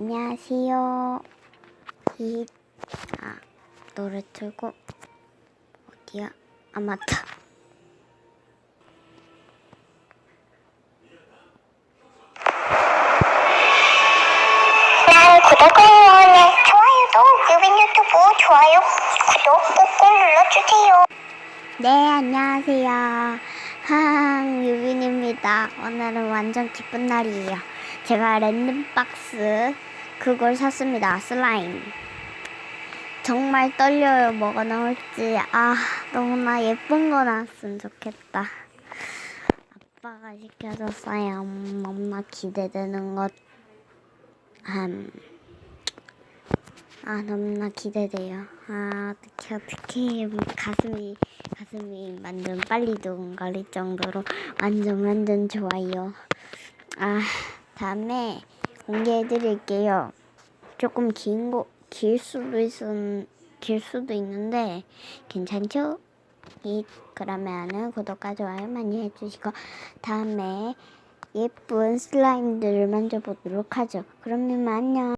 안녕하세요. 히, 아, 노래 틀고, 어디야? 아, 맞다. 난 구독을 원해. 좋아요도 유빈 유튜브 좋아요, 구독 꾹꾹 눌러주세요. 네, 안녕하세요. 하항 유빈입니다. 오늘은 완전 기쁜 날이에요. 제가 랜덤박스 그걸 샀습니다. 슬라임. 정말 떨려요. 뭐가 나올지. 아, 너무나 예쁜 거 나왔으면 좋겠다. 아빠가 시켜줬어요. 음, 너무나 기대되는 것. 음. 아 너무나 기대돼요. 아 어떻게 어떻게 가슴이 가슴이 완전 빨리 두근거릴 정도로 완전 완전 좋아요. 아 다음에 공개해 드릴게요. 조금 긴 거 길 수도 있길 수도 있는데 괜찮죠? 이 그러면은 구독과 좋아요 많이 해주시고 다음에 예쁜 슬라임들을 만져보도록 하죠. 그러면 안녕.